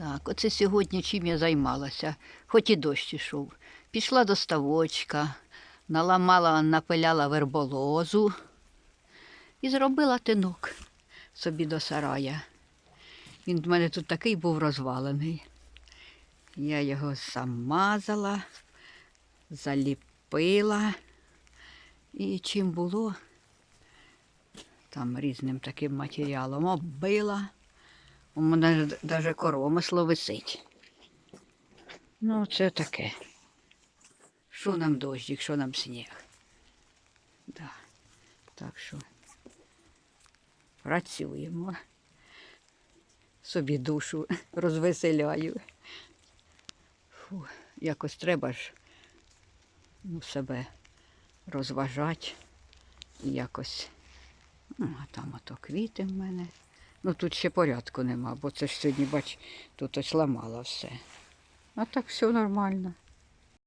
Так, оце сьогодні чим я займалася, хоч і дощ ішов. Пішла до ставочка, наламала, напиляла верболозу і зробила тинок собі до сарая. Він в мене тут такий був розвалений. Я його замазала, заліпила. І чим було, там різним таким матеріалом оббила. У мене навіть коромисло висить. Ну, це таке. Що нам дощик, що нам сніг. Да. Так що працюємо. Собі душу розвеселяю. Фу, якось треба ж ну, себе розважати. Якось. Ну, а там ото квіти в мене. Ну тут ще порядку нема, бо це ж сьогодні, бач, тут ось ламала все. А так все нормально.